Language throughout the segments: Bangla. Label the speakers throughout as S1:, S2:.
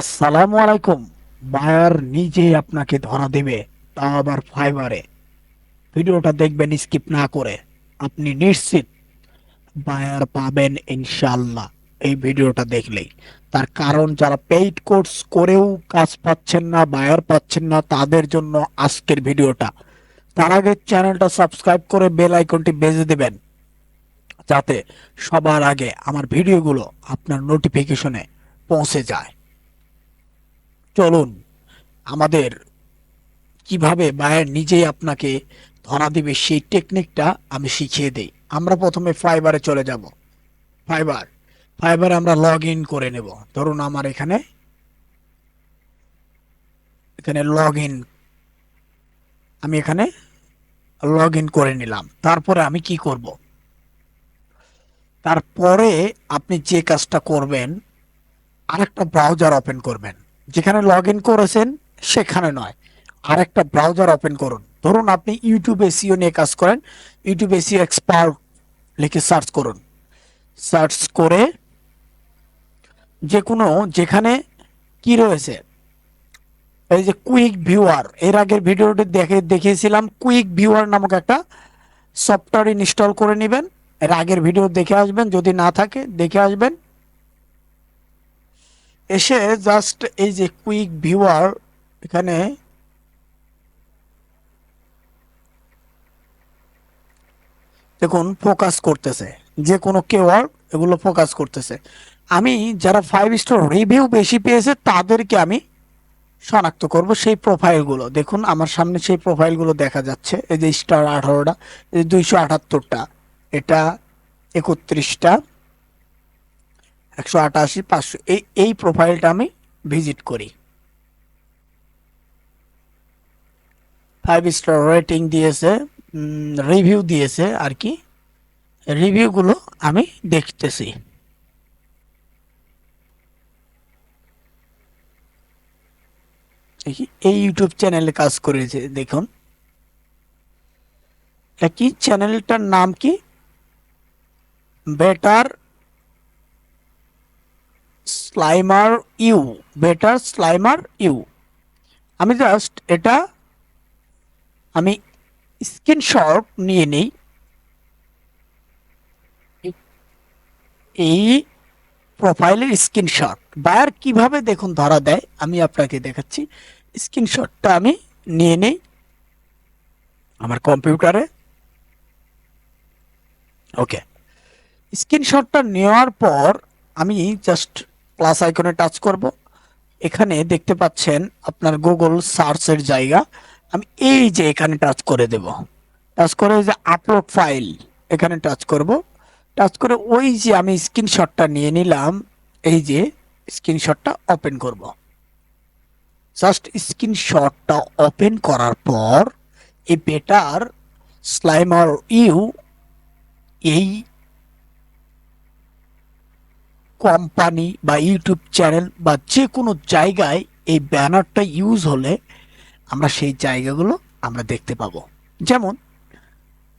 S1: আসসালামু আলাইকুম। বায়ার নিজে আপনাকে ধরা দেবে, তা আবার ফাইবারে। ভিডিওটা দেখবেন, স্কিপ না করে। আপনি নিশ্চিত বায়ার পাবেন ইনশাল্লাহ এই ভিডিওটা দেখলেই। তার কারণ, যারা পেইড কোর্স করেও কাজ পাচ্ছেন না বায়ার পাচ্ছেন না, তাদের জন্য আজকের ভিডিওটা। তার আগে চ্যানেলটা সাবস্ক্রাইব করে বেল আইকনটি বেজে দেবেন, যাতে সবার আগে আমার ভিডিওগুলো আপনার নোটিফিকেশনে পৌঁছে যায়। চলুন, আমাদের কীভাবে বায়ার নিজেই আপনাকে ধরা দিবে সেই টেকনিকটা আমি শিখিয়ে দেই। আমরা প্রথমে ফাইবারে চলে যাব। ফাইবার ফাইবারে আমরা লগ ইন করে নেব। ধরুন আমার এখানে এখানে লগ ইন আমি এখানে লগ ইন করে নিলাম। তারপরে আমি কি করব? তারপরে আপনি যে কাজটা করবেন, আরেকটা ব্রাউজার ওপেন করবেন। যেখানে লগ ইন করেছেন, সেখানে নয়। আরেকটা ব্রাউজার ওপেন করুন। ধরুন আপনি ইউটিউব এসিও নিয়ে কাজ করেন ইউটিউব এসিও এক্সপার্ট লিখে সার্চ করুন। সার্চ করে যে কোনো যেখানে কি রয়েছে? এই যে কুইক ভিউয়ার এর আগের ভিডিওটি দেখে, দেখিয়েছিলাম কুইক ভিউয়ার নামক একটা সফটওয়্যার ইনস্টল করে নেবেন। এর আগের ভিডিও দেখে আসবেন, যদি না থাকে, দেখে আসবেন। এসে জাস্ট এই যে কুইক ভিউয়ার এখানে দেখুন ফোকাস করতেছে। যে কোনো কেওয়ার্ড এগুলো ফোকাস করতেছে। আমি যারা ফাইভ স্টার রিভিউ বেশি পেয়েছে, তাদেরকে আমি শনাক্ত করব সেই প্রোফাইলগুলো দেখুন, আমার সামনে সেই প্রোফাইলগুলো দেখা যাচ্ছে। এই যে স্টার আঠারোটা, এই যে দুইশো আটাত্তরটা, এটা একত্রিশটা। একশো আটাশি, পাঁচশো, এই এই প্রোফাইলটা আমি ভিজিট করি। ফাইভ স্টার রেটিং দিয়েছে রিভিউ দিয়েছে আর কি। রিভিউগুলো আমি দেখতেছি। দেখি, এই ইউটিউব চ্যানেলে কাজ করেছে, দেখুন। কি চ্যানেলটার নাম কি? Better slimer you, better slimer you. আমি জাস্ট এটা আমি স্ক্রিনশট নিয়ে নেই। এই প্রোফাইলের স্ক্রিনশট বায়ার কীভাবে দেখুন ধরা দেয়, আমি আপনাকে দেখাচ্ছি। স্ক্রিনশটটা আমি নিয়ে নেই। আমার কম্পিউটারে ওকে স্ক্রিনশটটা নেওয়ার পর আমি জাস্ট প্লাস আইকনে টাচ করব। এখানে দেখতে পাচ্ছেন আপনার গুগল সার্চের জায়গা। আমি এই যে এখানে টাচ করে দেব। টাচ করে যে আপলোড ফাইল এখানে টাচ করব। টাচ করে ওই যে আমি স্ক্রিনশটটা নিয়ে নিলাম, এই যে স্ক্রিনশটটা ওপেন করব। জাস্ট স্ক্রিনশটটা ওপেন করার পর, এই বেটার স্লাইমার ইউ এই কোম্পানি বা ইউটিউব চ্যানেল বা যে কোনো জায়গায় এই ব্যানারটা ইউজ হলে আমরা সেই জায়গাগুলো আমরা দেখতে পাবো। যেমন,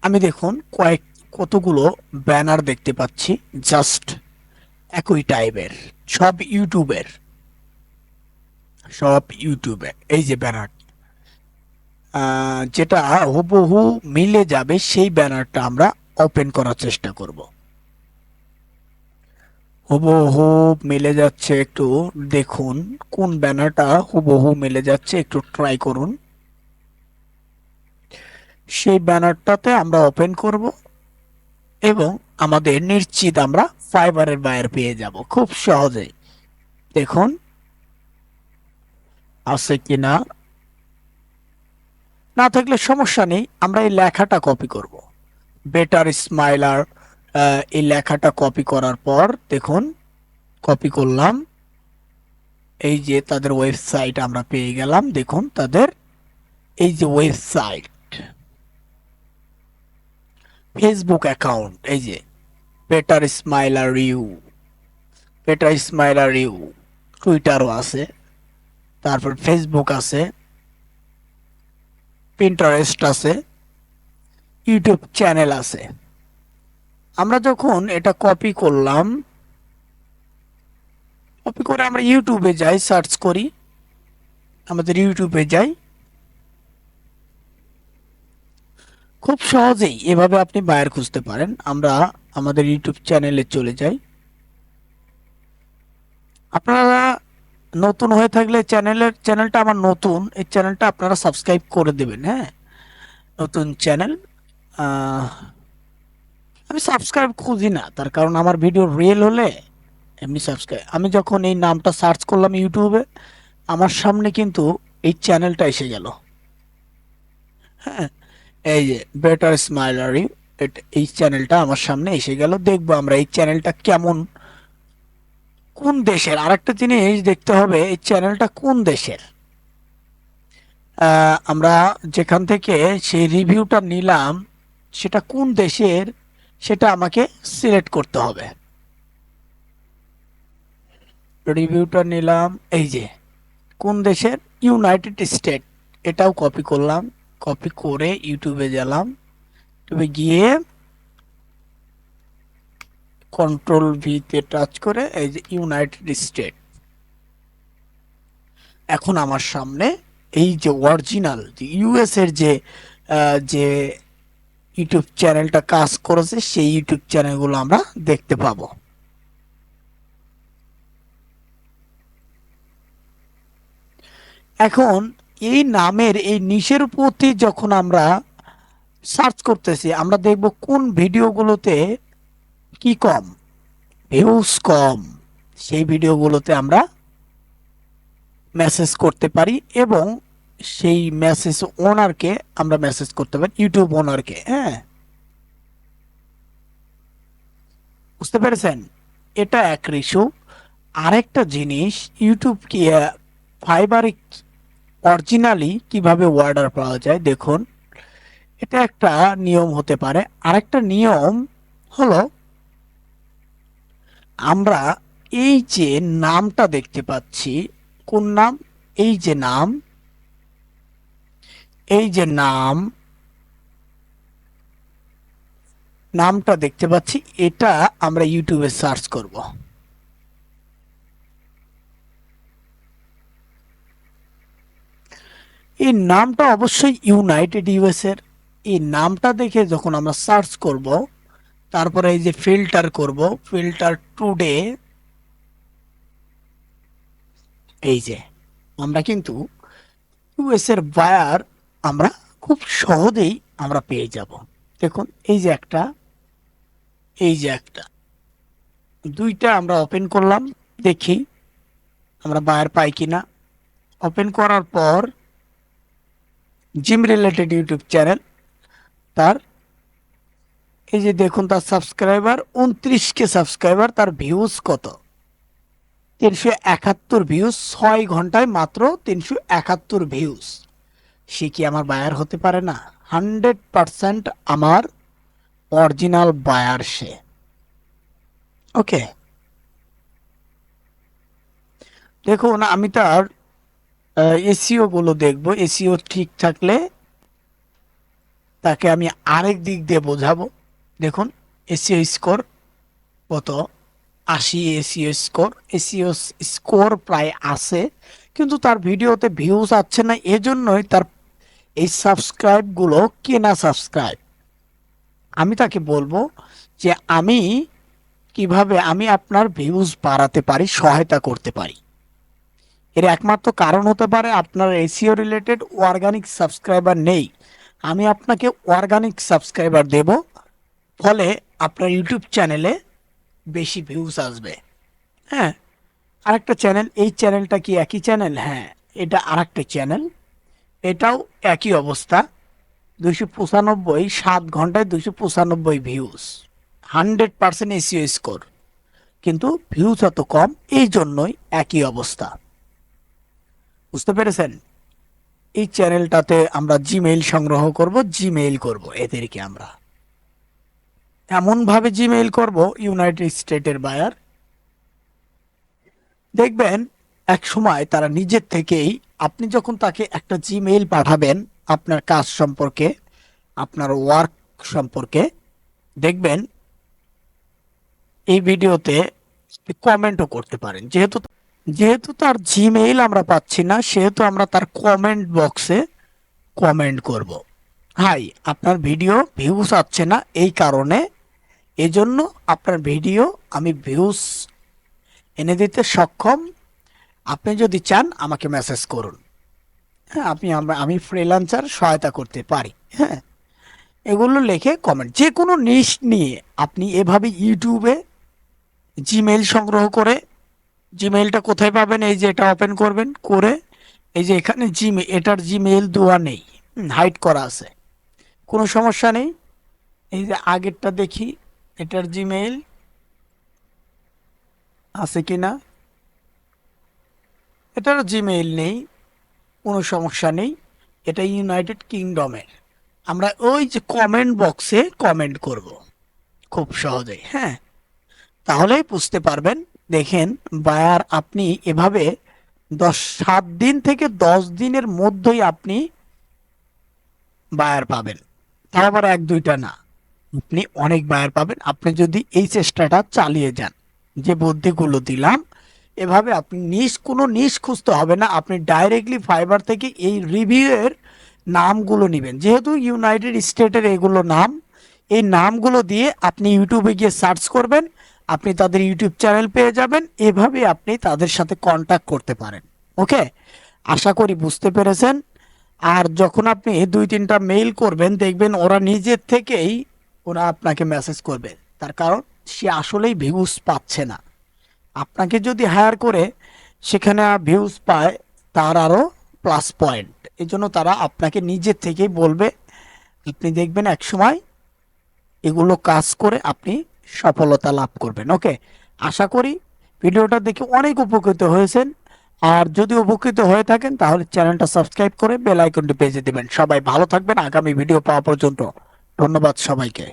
S1: আমি দেখুন কয়েক, কতগুলো ব্যানার দেখতে পাচ্ছি জাস্ট একই টাইপের, সব ইউটিউবের। সব ইউটিউবে, এই যে ব্যানার। যেটা হুবহু মিলে যাবে সেই ব্যানারটা আমরা ওপেন করার চেষ্টা করব। হুবহু মিলে যাচ্ছে একটু দেখুন, কোন ব্যানারটা হুবহু মিলে যাচ্ছে একটু ট্রাই করুন। সেই ব্যানারটাতে আমরা ওপেন করব এবং আমাদের নিশ্চিত আমরা ফাইবারের বায়ার পেয়ে যাব খুব সহজেই। দেখুন, আছে কিনা? না থাকলে সমস্যা নেই, আমরা এই লেখাটা কপি করব। বেটার স্মাইলার এই লেখাটা কপি করার পর দেখুন কপি করলাম। এই যে তাদের ওয়েবসাইট আমরা পেয়ে গেলাম, দেখুন তাদের এই যে ওয়েবসাইট ফেসবুক অ্যাকাউন্ট এই যে better smiler you better smiler you টুইটারও আছে, তারপর ফেসবুক আছে পিন্টারেস্ট আছে ইউটিউব চ্যানেল আছে। আমরা যখন এটা কপি করলাম কপি করে আমরা ইউটিউবে যাই সার্চ করি। আমাদের ইউটিউবে যাই। খুব সহজেই এভাবে আপনি বায়ার খুঁজতে পারেন। আমরা আমাদের ইউটিউব চ্যানেলে চলে যাই। আপনারা নতুন হয়ে থাকলে চ্যানেলের চ্যানেলটা আমার নতুন। এই চ্যানেলটা আপনারা সাবস্ক্রাইব করে দেবেন হ্যাঁ? নতুন চ্যানেল আমি সাবস্ক্রাইব খুঁজি না, তার কারণ আমার ভিডিও রিয়েল হলে এমনি সাবস্ক্রাইব আমি যখন এই নামটা সার্চ করলাম ইউটিউবে আমার সামনে কিন্তু এই চ্যানেলটা এসে গেল। হ্যাঁ এই যে বেটার স্মাইলারি এই চ্যানেলটা আমার সামনে এসে গেল। দেখব আমরা এই চ্যানেলটা কেমন, কোন দেশের? আরেকটা জিনিস দেখতে হবে, এই চ্যানেলটা কোন দেশের? আমরা যেখান থেকে সেই রিভিউটা নিলাম, সেটা কোন দেশের? সেটা আমাকে সিলেক্ট করতে হবে। রিভিউটা নিলাম, এই যে, কোন দেশের? ইউনাইটেড স্টেট এটাও কপি করলাম কপি করে ইউটিউবে গেলাম। ইউটিউবে গিয়ে কন্ট্রোল ভিতে টাচ করে এই যে ইউনাইটেড স্টেট এখন আমার সামনে এই যে অরিজিনাল ইউএস এর যে যে ইউটিউব চ্যানেলটা কাজ করেছে, সেই ইউটিউব চ্যানেলগুলো আমরা দেখতে পাবো। এখন এই নামের, এই নিশের প্রতি যখন আমরা সার্চ করতেছি, আমরা দেখব কোন ভিডিওগুলোতে কি কম ভিউজ কম, সেই ভিডিওগুলোতে আমরা মেসেজ করতে পারি এবং সেই মেসেজ ওনারকে আমরা মেসেজ করতে পারি ইউটিউব ওনারকে হ্যাঁ? বুঝতে পেরেছেন? এটা এক রিসু আরেকটা জিনিস ইউটিউব কি ফাইবারে অরিজিনালি কীভাবে অর্ডার পাওয়া যায়, দেখুন। এটা একটা নিয়ম হতে পারে। আরেকটা নিয়ম হলো, আমরা এই যে নামটা দেখতে পাচ্ছি, কোন নাম? এই যে নাম এই যে নাম, নামটা দেখতে পাচ্ছি, এটা আমরা ইউটিউবে সার্চ করব। এই নামটা অবশ্যই ইউনাইটেড ইউএস এর। এই নামটা দেখে যখন আমরা সার্চ করব, তারপরে এই যে ফিল্টার করব ফিল্টার টুডে এই যে, আমরা কিন্তু ইউএস এর বায়ার আমরা খুব সহজেই আমরা পেয়ে যাব। দেখুন, এই যে একটা, এই যে একটা। দুইটা আমরা ওপেন করলাম, দেখি আমরা বায়ার পাই কিনা। ওপেন করার পর জিম রিলেটেড ইউটিউব চ্যানেল তার এই যে দেখুন, তার সাবস্ক্রাইবার উনত্রিশ কে সাবস্ক্রাইবার তার ভিউজ কত? তিনশো একাত্তর ভিউজ ছয় ঘন্টায় মাত্র তিনশো একাত্তর ভিউজ সে কি আমার বায়ার হতে পারে না? হান্ড্রেড পারসেন্ট আমার অরিজিনাল বায়ার সে। ওকে দেখুন, আমি তার এসিও গুলো দেখব। এসিও ঠিক থাকলে তাকে আমি আরেক দিক দিয়ে বোঝাবো। দেখুন এসিও স্কোর কত? আশি এসিও স্কোর এসিও স্কোর প্রায় আছে, কিন্তু তার ভিডিওতে ভিউজ আসছে না। এজন্যই তার এই সাবস্ক্রাইবগুলো কেনা সাবস্ক্রাইব আমি তাকে বলব যে আমি কীভাবে আমি আপনার ভিউজ বাড়াতে পারি, সহায়তা করতে পারি। এর একমাত্র কারণ হতে পারে আপনার এসিও রিলেটেড অর্গানিক সাবস্ক্রাইবার নেই। আমি আপনাকে অর্গানিক সাবস্ক্রাইবার দেব, ফলে আপনার ইউটিউব চ্যানেলে বেশি ভিউজ আসবে। হ্যাঁ আরেকটা চ্যানেল এই চ্যানেলটা কি একই চ্যানেল হ্যাঁ এটা আরেকটা চ্যানেল এটাও একই অবস্থা। দুশো পঁচানব্বই, সাত ঘন্টায় দুশো পঁচানব্বই views hundred percent SEO score. কিন্তু ভিউজ এত কম, এই জন্যই একই অবস্থা। বুঝতে পেরেছেন? এই চ্যানেলটাতে আমরা জিমেইল সংগ্রহ করব, জিমেইল করব, এদেরকে আমরা। এমনভাবে জিমেইল করব, ইউনাইটেড স্টেটের বায়ার। দেখবেন এক সময় তারা নিজের থেকেই, আপনি যখন তাকে একটা জিমেইল পাঠাবেন আপনার কাজ সম্পর্কে, আপনার ওয়ার্ক সম্পর্কে, দেখবেন এই ভিডিওতে কমেন্টও করতে পারেন। যেহেতু যেহেতু তার জিমেইল আমরা পাচ্ছি না, সেহেতু আমরা তার কমেন্ট বক্সে কমেন্ট করব। হাই আপনার ভিডিও ভিউস আসছে না এই কারণে, এজন্য আপনার ভিডিও আমি ভিউস এনে দিতে সক্ষম আপনি যদি চান, আমাকে মেসেজ করুন। হ্যাঁ আপনি আমি ফ্রিল্যান্সার সহায়তা করতে পারি। হ্যাঁ এগুলো লিখে কমেন্ট যে কোনো নিশ নিয়ে আপনি এভাবে ইউটিউবে জিমেইল সংগ্রহ করে জিমেইলটা কোথায় পাবেন, এই যে এটা ওপেন করবেন, করে এই যে এখানে জিমে এটার জিমেইল দেওয়া নেই হাইড করা আছে। কোনো সমস্যা নেই। এই যে আগেরটা দেখি, এটার জিমেইল আছে কি না এটার জিমেইল নেই, কোনো সমস্যা নেই এটা ইউনাইটেড কিংডমের আমরা ওই যে কমেন্ট বক্সে কমেন্ট করব, খুব সহজেই হ্যাঁ? তাহলেই বুঝতে পারবেন, দেখেন, বায়ার আপনি এভাবে দশ, সাত দিন থেকে দশ দিনের মধ্যেই আপনি বায়ার পাবেন। তাও আবার এক, দুইটা না। আপনি অনেক বায়ার পাবেন। আপনি যদি এই চেষ্টাটা চালিয়ে যান, যে বুদ্ধিগুলো দিলাম এভাবে আপনি নিশ, কোনো নিশ খুঁজতে হবে না। আপনি ডাইরেক্টলি ফাইবার থেকে এই রিভিউয়ের নামগুলো নেবেন। যেহেতু ইউনাইটেড স্টেটের এগুলো নাম, এই নামগুলো দিয়ে আপনি ইউটিউবে গিয়ে সার্চ করবেন, আপনি তাদের ইউটিউব চ্যানেল পেয়ে যাবেন এভাবে আপনি তাদের সাথে কন্ট্যাক্ট করতে পারেন। ওকে আশা করি বুঝতে পেরেছেন। আর যখন আপনি দুই, তিনটা মেইল করবেন, দেখবেন ওরা নিজের থেকেই ওরা আপনাকে মেসেজ করবে। তার কারণ, সে আসলেই ভিউজ পাচ্ছে না। আপনাকে যদি হায়ার করে, সেখানে ভিউজ পায়, তার আরও প্লাস পয়েন্ট এই জন্য তারা আপনাকে নিজের থেকেই বলবে, আপনি দেখবেন এক সময় এগুলো কাজ করে আপনি সফলতা লাভ করবেন। ওকে আশা করি ভিডিওটা দেখে অনেক উপকৃত হয়েছেন। আর যদি উপকৃত হয়ে থাকেন, তাহলে চ্যানেলটা সাবস্ক্রাইব করে বেল বেজে দিবেন সবাই ভালো থাকবেন। আগামী ভিডিও পাওয়া পর্যন্ত। ধন্যবাদ সবাইকে।